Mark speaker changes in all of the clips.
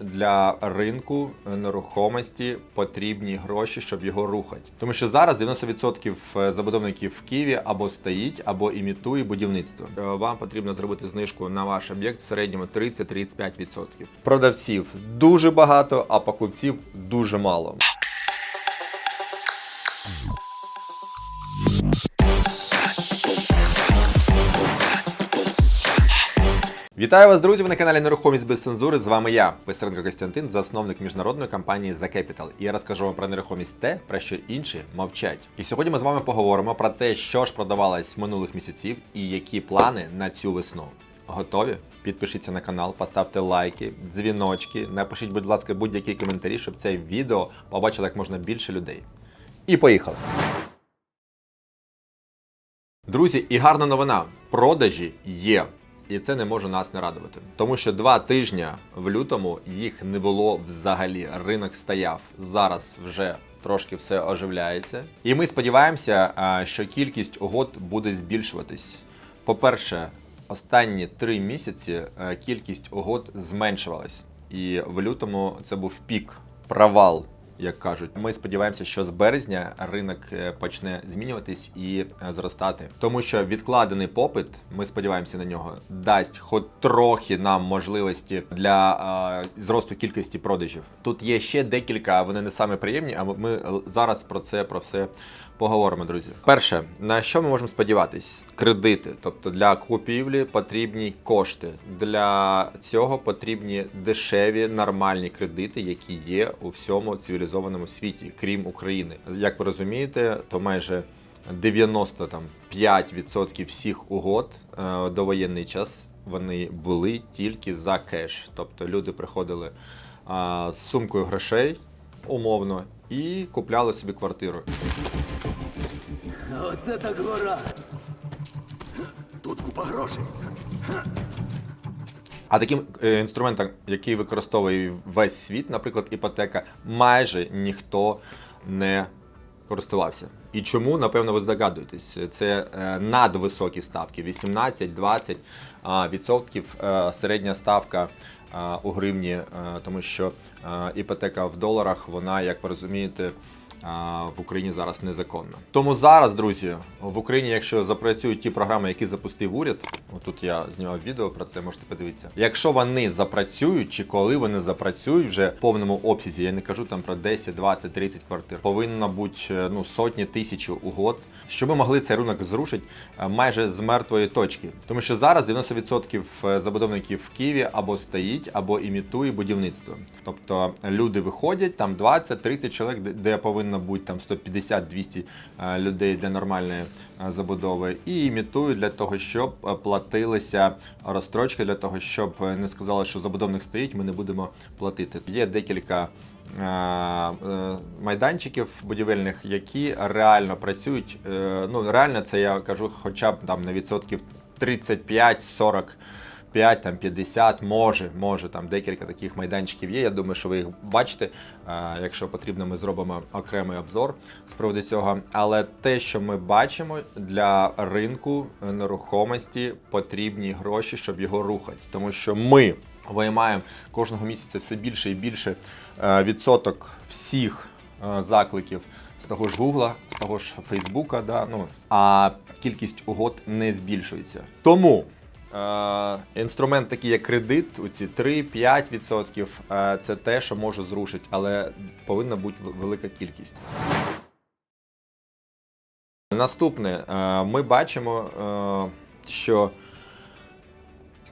Speaker 1: для ринку нерухомості потрібні гроші, щоб його рухати. Тому що зараз 90% забудовників в Києві або стоїть, або імітує будівництво. Е, Вам потрібно зробити знижку на ваш об'єкт в середньому 30-35%. Продавців дуже багато, а покупців дуже мало. Вітаю вас, друзі! Ви на каналі Нерухомість без цензури. З вами я, Писаренко Костянтин, засновник міжнародної компанії The Capital. І я розкажу вам про нерухомість те, про що інші мовчать. І сьогодні ми з вами поговоримо про те, що ж продавалось минулих місяців і які плани на цю весну. Готові? Підпишіться на канал, поставте лайки, дзвіночки, напишіть, будь ласка, будь-які коментарі, щоб це відео побачило як можна більше людей. І поїхали! Друзі, і гарна новина. Продажі є. І це не може нас не радувати. Тому що два тижні в лютому їх не було взагалі. Ринок стояв. Зараз вже трошки все оживляється. І ми сподіваємося, що кількість угод буде збільшуватись. По-перше, останні три місяці кількість угод зменшувалась. І в лютому це був пік, провал як кажуть. Ми сподіваємося, що з березня ринок е, почне змінюватись і е, зростати, тому що відкладений попит, ми сподіваємося на нього, дасть хоч трохи нам можливості для е, зросту кількості продажів. Тут є ще декілька, вони не саме приємні. А ми зараз про це про все. Поговоримо, друзі. Перше, на що ми можемо сподіватись? Кредити. Тобто для купівлі потрібні кошти. Для цього потрібні дешеві нормальні кредити, які є у всьому цивілізованому світі, крім України. Як ви розумієте, то майже 95% всіх угод е, до воєнний час вони були тільки за кеш. Тобто люди приходили з сумкою грошей умовно і купляли собі квартиру.
Speaker 2: Оце так гора. Тут купа грошей.
Speaker 1: А таким е, інструментом, який використовує весь світ, наприклад, іпотека, майже ніхто не користувався. І чому, напевно, ви здогадуєтесь, це е, надвисокі ставки 18-20 а, відсотків е, середня ставка у гривні, е, тому що е, іпотека в доларах, вона, як ви розумієте, в Україні зараз незаконна. Тому зараз, друзі, в Україні, якщо запрацюють ті програми, які запустив уряд, отут я знімав відео про це, можете подивитися. Якщо вони запрацюють, чи коли вони запрацюють вже в повному обсязі, я не кажу там про 10, 20, 30 квартир, повинно бути е, ну сотні тисяч угод, щоб ми могли цей ринок зрушити е, майже з мертвої точки. Тому що зараз 90% забудовників в Києві або стоїть, або імітує будівництво. Тобто люди виходять там 20-30 чоловік, де- де бути там 150-200 е, людей для нормальної е, забудови, і імітують для того, щоб е, платилися розстрочки, для того, щоб не сказали, що забудовник стоїть, ми не будемо платити. Є декілька. Майданчиків будівельних, які реально працюють. Ну реально, це я кажу, хоча б там на відсотків 35-40 5, там 50, може, може там декілька таких майданчиків є. Я думаю, що ви їх бачите. Е, Якщо потрібно, ми зробимо окремий обзор з приводу цього. Але те, що ми бачимо для ринку нерухомості, потрібні гроші, щоб його рухати, тому що ми виймаємо кожного місяця все більше і більше е, відсоток всіх е, закликів з того ж Гугла, з того ж Фейсбука, да, ну, а кількість угод не збільшується. Тому інструмент такий, як кредит, оці 3-5%, е, це те, що може зрушити, але повинна бути велика кількість. Наступне, ми бачимо, що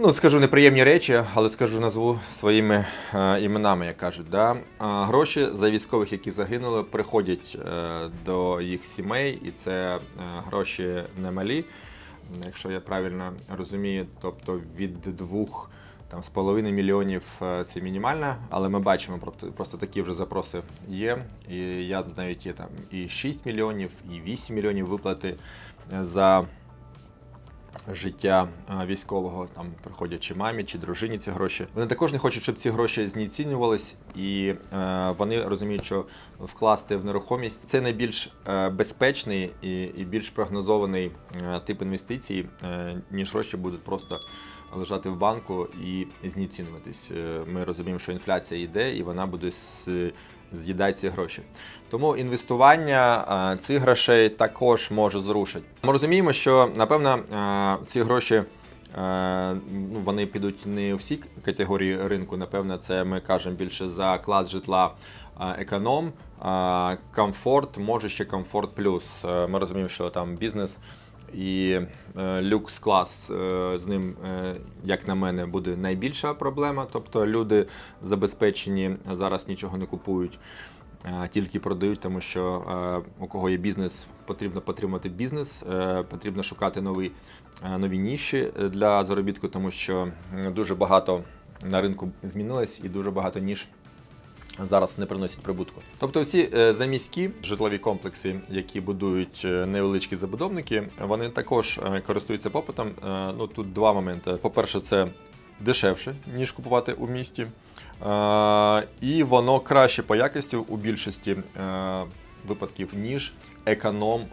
Speaker 1: Ну, скажу неприємні речі, але скажу назву своїми іменами, як кажуть. Да? Гроші за військових, які загинули, приходять е, до їх сімей, і це е, гроші немалі, якщо я правильно розумію, тобто від двох там з половиною мільйонів е, це мінімальна, але ми бачимо просто, такі вже запроси є. І я знаю, є там і 6 мільйонів, і 8 мільйонів виплати е, за життя військового, там приходять чи мамі, чи дружині ці гроші. Вони також не хочуть, щоб ці гроші знецінювались, і е, вони розуміють, що вкласти в нерухомість це найбільш е, безпечний і, і більш прогнозований е, тип інвестицій, е, ніж гроші будуть просто лежати в банку і знецінюватись. Е, Ми розуміємо, що інфляція йде і вона буде з- з'їдати ці гроші. Тому інвестування е, цих грошей також може зрушити. Ми розуміємо, що напевно е, ці гроші. е, Ну, вони підуть не у всі категорії ринку. Напевно, це ми кажемо більше за клас житла економ, комфорт, може ще комфорт плюс. Ми розуміємо, що там бізнес і е, люкс клас е, з ним, е, як на мене, буде найбільша проблема. Тобто люди забезпечені зараз нічого не купують. Тільки продають, тому що у кого є бізнес, потрібно підтримати бізнес, потрібно шукати нові, нові ніші для заробітку, тому що дуже багато на ринку змінилось і дуже багато ніж зараз не приносять прибутку. Тобто всі е, заміські житлові комплекси, які будують е, невеличкі забудовники, вони також е, користуються попитом. Ну тут два моменти. По-перше, це дешевше, ніж купувати у місті. І воно краще по якості у більшості випадків, ніж економ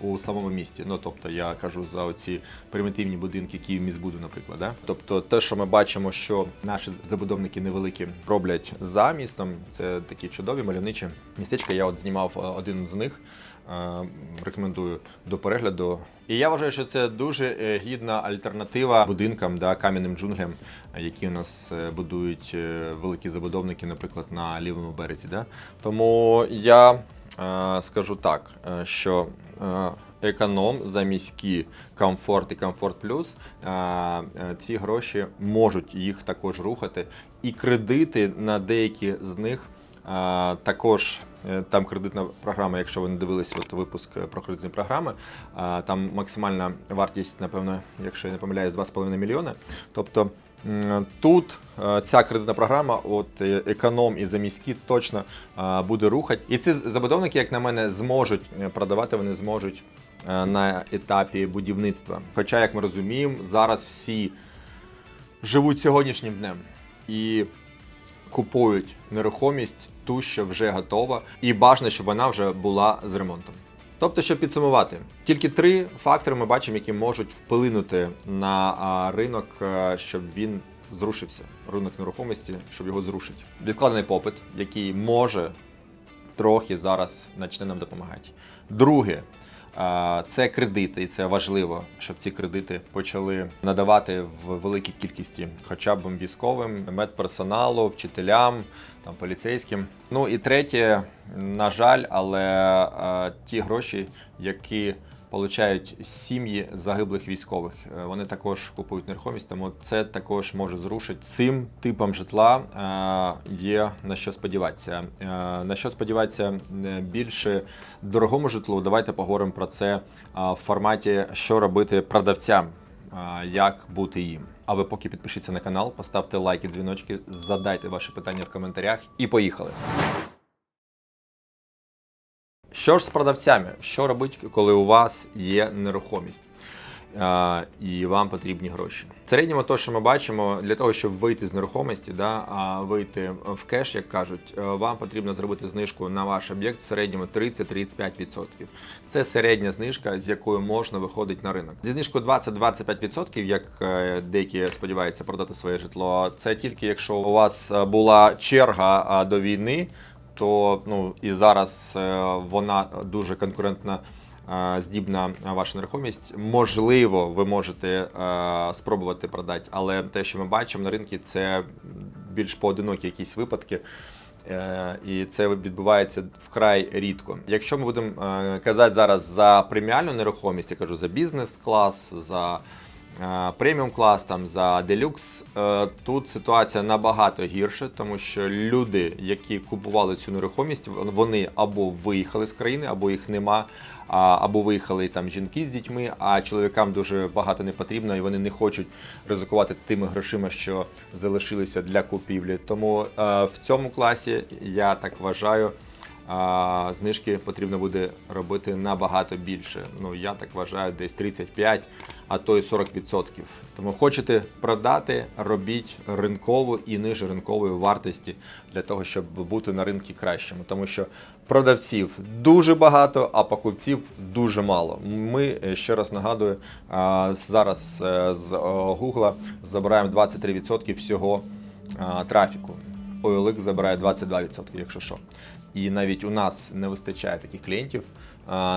Speaker 1: у самому місті. Ну тобто я кажу за оці примітивні будинки Київміськбуду, наприклад. Да? Тобто, те, що ми бачимо, що наші забудовники невеликі роблять за містом, це такі чудові мальовничі містечка. Я от знімав один з них. Е, Рекомендую до перегляду. І я вважаю, що це дуже е, гідна альтернатива будинкам, да, кам'яним джунглям, які у нас е, будують великі забудовники, наприклад, на лівому березі. Да? Тому я скажу так, що економ за міські комфорт і комфорт плюс ці гроші можуть їх також рухати. І кредити на деякі з них також там кредитна програма, якщо ви не дивилися от випуск е, про кредитні програми, там максимальна вартість, напевно, якщо я не помиляюсь, 2,5 мільйони. Тобто тут е, ця кредитна програма, от е, економ і заміські точно буде рухати. І ці забудовники, як на мене, зможуть е, продавати, вони зможуть е, на етапі будівництва. Хоча, як ми розуміємо, зараз всі живуть сьогоднішнім днем і купують нерухомість ту, що вже готова, і бажано, щоб вона вже була з ремонтом. Тобто, щоб підсумувати, тільки три фактори ми бачимо, які можуть вплинути на ринок, е, щоб він зрушився. Ринок нерухомості, щоб його зрушить. Відкладений попит, який може трохи зараз почне нам допомагати. Друге, це кредити, і це важливо, щоб ці кредити почали надавати в великій кількості, хоча б військовим, медперсоналу, вчителям, там поліцейським. Ну і третє, на жаль, але ті гроші, які Получають сім'ї загиблих військових. Е, Вони також купують нерухомість, тому це також може зрушити цим типом житла. е, Є на що сподіватися. Е, На що сподіватися більше дорогому житлу? Давайте поговоримо про це в форматі, що робити продавцям, як бути їм. А ви поки підпишіться на канал, поставте лайки, дзвіночки, задайте ваші питання в коментарях і поїхали. Що ж з продавцями? Що робити, коли у вас є нерухомість? І вам потрібні гроші. В середньому, то, що ми бачимо, для того, щоб вийти з нерухомості, да, а вийти в кеш, як кажуть, е, вам потрібно зробити знижку на ваш об'єкт в середньому 30-35%. Це середня знижка, з якою можна виходити на ринок. Зі знижкою 20-25%, як е, деякі сподіваються продати своє житло, це тільки якщо у вас була черга до війни то ну і зараз е, вона дуже конкурентна. е, Здібна ваша нерухомість, можливо, ви можете е, спробувати продати, але те, що ми бачимо на ринку, це більш поодинокі якісь випадки, і це відбувається вкрай рідко. Якщо ми будемо казати зараз за преміальну нерухомість, я кажу за бізнес-клас, за е, преміум клас, там за делюкс. е, Тут ситуація набагато гірша, тому що люди, які купували цю нерухомість, вони або виїхали з країни, або їх нема. Або виїхали там жінки з дітьми, а чоловікам дуже багато не потрібно, і вони не хочуть ризикувати тими грошима, що залишилися для купівлі. Тому е, в цьому класі я так вважаю, а, знижки потрібно буде робити набагато більше. Ну я так вважаю, десь 35 а то й 40%. Тому хочете продати, робіть ринкову і ниже ринкової вартості для того, щоб бути на ринку кращими. Тому що продавців дуже багато, а покупців дуже мало. Ми е, ще раз нагадую, зараз е, з Google забираємо 23% всього трафіку. OLX забирає 22%, якщо що. І навіть у нас не вистачає таких клієнтів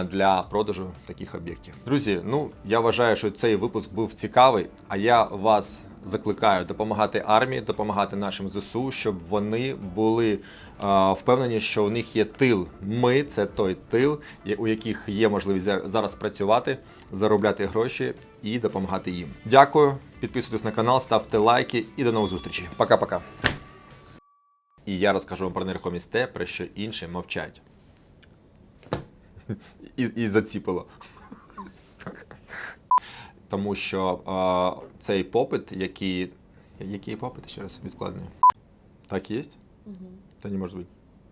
Speaker 1: для продажу таких об'єктів. Друзі, ну я вважаю, що цей випуск був цікавий. А я вас закликаю допомагати армії, допомагати нашим ЗСУ, щоб вони були впевнені, що у них є тил. Ми це той тил, у яких є можливість зараз працювати, заробляти гроші і допомагати їм. Дякую, підписуйтесь на канал, ставте лайки і до нових зустрічей. Пока-пока. І я розкажу вам про нерухомість те, про що інші мовчать. І, і заціпило. Тому що а, цей попит, який. Який попит ще раз відкладений? Так є?
Speaker 2: Угу.
Speaker 1: Та не може бути.